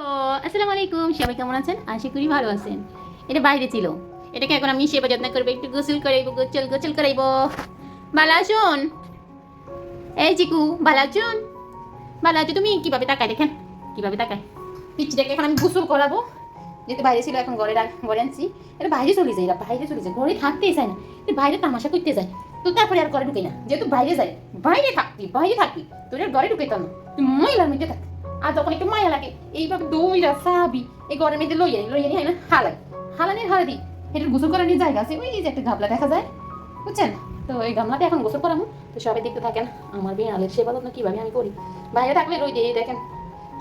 আসসালামু আলাইকুম, সবাই কেমন আছেন? আশা করি ভালো আছেন। এটা বাইরে ছিল। এটাকে এখন আমি সেবা যত্ন করব, একটু গোসল করাইব গোচল গোচল করাইব। শুন এই চিকু বালা শুন বালা আছো তুমি কীভাবে তাকায় দেখেন? কীভাবে তাকায়? পিচ্ছিটাকে এখন আমি গোসল করাবো। যেহেতু বাইরে ছিল, এখন ঘরে ঘরে আনছি। এটা বাইরে চলে যায় বাইরে চলে যায়। ঘরে থাকতেই চায় না। বাইরে তামাশা করতে যায়। তো তারপরে আর ঘরে ঢুকে না। যেহেতু বাইরে যায়, বাইরে থাকবি বাইরে থাকবি। তোর ঘরে ঢুকে না। তুই মধ্যে থাক আর যখন একটু মায়া লাগে, এইভাবে দইরা সাবি এই ঘরের মধ্যে লইয়া লইয়া নিয়ে হয় না? হালাই। হালানের হালাদি এটার গোসল করার জায়গা আছে, ওই যে একটা গাবলা দেখা যায়। বুঝছেন? তো এই গামলাতে এখন গোসল করামু। তো সবাই দেখতে থাকেন, আমার বিড়ালের সেবা যত্ন কীভাবে আমি করি। বাইরে থাকলে রই দিয়ে দেখেন,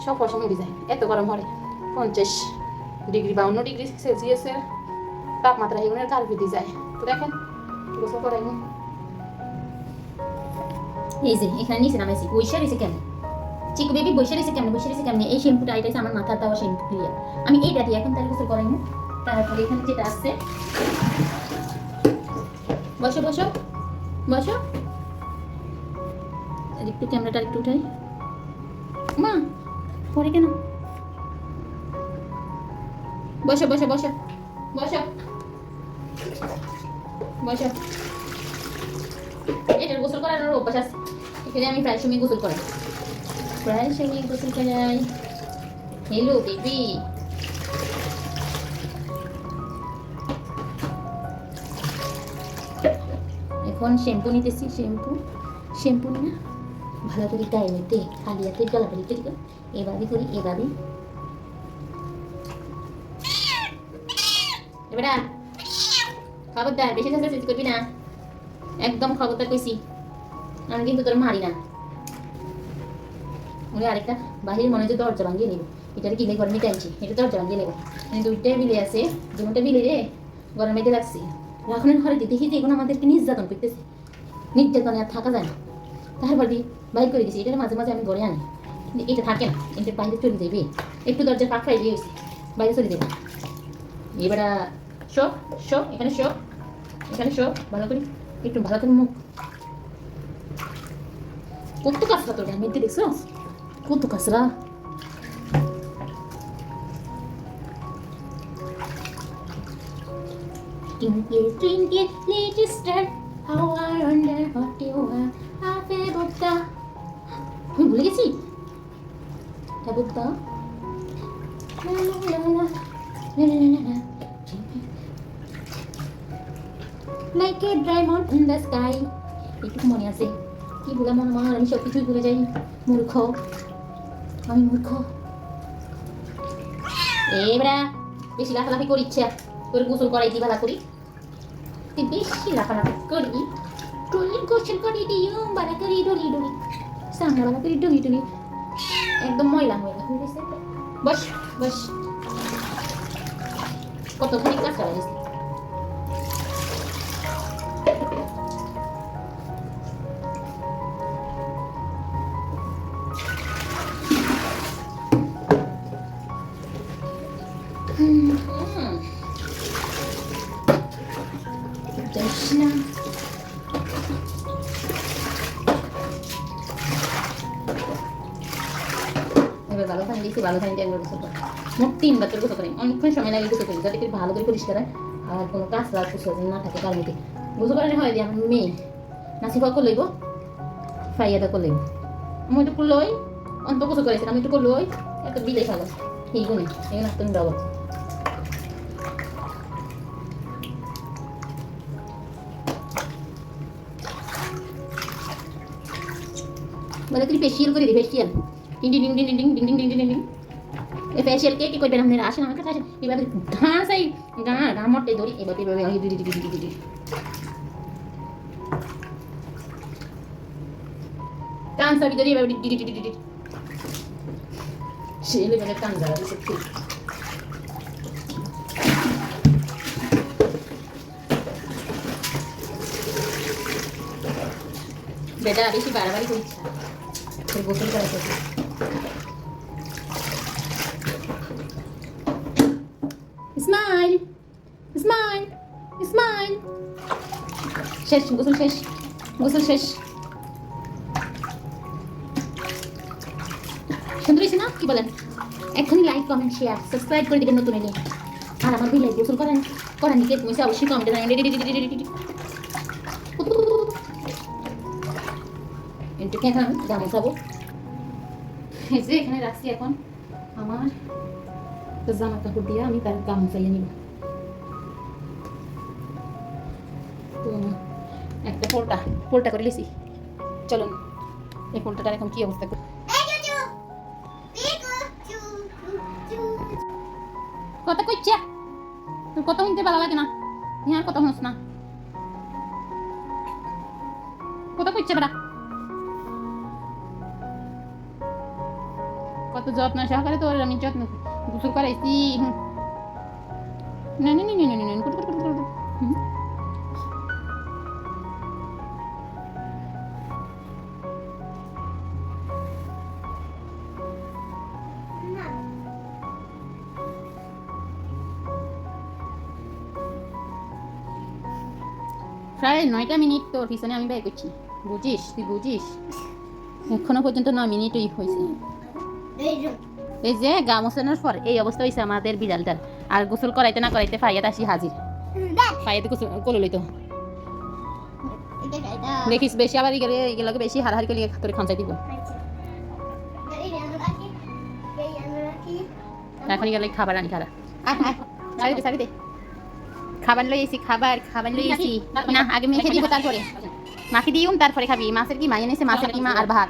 সব পশম উঠে যায়, এত গরম হয় পঞ্চাশ ডিগ্রি, বাউন্ন ডিগ্রি সেলসিয়াসের তাপমাত্রা এগুলোর কাল বেঁধে যায়। তো দেখেন, গোসল করাই এই যে, এখানে নিচে নামাইছি বৈশা রয়েছে কেমন? চিকু বেবি বসে রয়েছে কেমন? বৈশা রয়েছে কেমন? এই শ্যাম্পুটা এটা আমার মাথার দেওয়া শ্যাম্পু ক্লিয়ার আমি এইটা দিয়ে এখন তাহলে গোসল করাই তারপরে এখানে যেটা আসছে বসো বসো বসো। একটু ক্যামেরাটা একটু উঠাই। মা, পরে কেন? বসো বসো বসো বসো। বসো। এটার গোসল করানোর অভ্যাস আছে। এখানে আমি প্রায় সময় গোসল করাই। প্রায় সময় গোসল করাই হ্যালো বেবি এখন শ্যাম্পু নিতেছি শ্যাম্পু শ্যাম্পু না, ভালো করে গায়ে নিতে খালি হাতে গলাবাড়ি করি। এভাবে করি, এভাবে। এবারে খবরদার, বেশি চেষ্টা করবি না। একদম খবরদার কইছি। আমি কিন্তু তোর মারি না। উনি আরেকটা বাহির মনে হচ্ছে দরজা ভাঙিয়ে নেব। এটার কিনে ঘরে নিতে আনছি। এটা দরজা ভাঙিয়ে নেব। মানে দুইটাই বিলে আছে। দুটা বিলে রে গরমে মেয়েতে লাগছে। রাখনের ঘরে দেখি যে এখন আমাদেরকে নির্যাতন করতেছে। নির্যাতনে আর থাকা যায় না। তারপর দিয়ে বাইর করে দিছি। এটা মাঝে মাঝে আমি ঘরে আনি। কিন্তু এটা থাকে না। এটা বাইরে চলে যাবে। একটু দরজা খাই দিয়ে বাইরে চলে যাবে। এবার শো শো, এখানে শো। এখানে শো। ভালো করে, একটু ভালো করে মুখ। কত কাঁচরা তোর মেয়েতে দেখছ? কত কাঁচরা Twinkle, twinkle, little star, how I wonder what you are. Have a Buddha আমি ভুলে গেছি তা বুদ্ধা লা লা লা লা, লা লা লা লা লা। Like a diamond in the sky. এইটুকু মনে আছে কি বলে মনে মনে হয় আমি সব কিছুই ভুলে যাই মূর্খ আমি মূর্খ এবারা বেশি লাফালাফি করিচ্ছে তোর গোসল করাই দি ভালো করি? তুই বেশি লাফালাফি করবি? টলি গোসল করে দিও বালা করি ডলি ডলি সামনে বালা করি ডলি ডলি একদম ময়লা ময়লা হয়ে গেছে। বস বস। কতখানি কাজ করা গেছে। যাস এবার ভালো পানি দিয়েছি, ভালো পানিতে একবার গোসল করি মোট তিনবার তোর অনেকক্ষণ সময় লাগে গোসল যাতে করে ভালো করে পরিষ্কার আর কোনো কাজ আর না থাকে তার মধ্যে। গোসল করানো হয় যে আমার মেয়ে। নাচি ফাঁকো লইব ফাইয়াদা করে লইব আমি একটু অন্ত গোসল করেছি আমি একটু লই এত বিলে ফেলো এই গুণে, এই তুমি দাও বলে তুমি ফেসিয়াল করে দি ফেসিয়াল ডিং ডিং ডিং ডিং ডিং ডিং ডিং ডিং ডিং টিং এই ফেসিয়াল কে কি করবেন আপনারা আসেন আমার কাছে আসেন এভাবে ঘাস এই গা গা মটে ধরি এভাবে এভাবে কান সাবি ধরি এভাবে ছেলে মানে কান জ্বালা বেটা বেশি বাড়াবাড়ি করিস তোর করা শেষ গোসল শেষ গোসল শেষ। শুনতে পেয়েছি না? কি বলেন? এখনই লাইক কমেন্ট শেয়ার সাবস্ক্রাইব করে দেবেন নতুন এনে। আর আমার গোসল করেন করেন নিকে পয়সা অবশ্যই কমেন্টে জানাবেন। এন্টুকে এখন আমি জামু খাব। যে এখানে রাখছি এখন আমার তো জামা কাপড় দিয়ে আমি তার গামু ফেলে নিব। তো একটা পোলটা পোলটা করে লিসি চলো এই পোলটাটার এখন কি অবস্থা করি? কথা কইছে? তোর কথা শুনতে ভালো লাগে না। হ্যাঁ কথা শুনস না। কথা কইছে বেটা। কত যত্ন সহকারে তো আমি যত্ন গোসল করাইছি প্রায় নয়টা মিনিট তোর পিছনে আমি ব্যয় করছি বুঝিস তুই বুঝিস এখনও পর্যন্ত ন মিনিটই হয়েছে এই যে গা মোছানোর পর এই অবস্থা হয়েছে আমাদের বিড়ালটার। আর গোসল করাইতে না করাইতে ফাইয়াত আসি হাজির। গোসল দেখিস বেশি আবার গেলে বেশি করে খাঁচাই দিব। এখন গেলে খাবার আনি খারা সারি দে সারি দে। খাবার লই এসি খাবার খাবার লই এসি না, আগে মেখে দিব তারপরে। মাখি দিউম, তারপরে খাবি। মাছের কি মা এনেছে কি কিমা আর ভাত।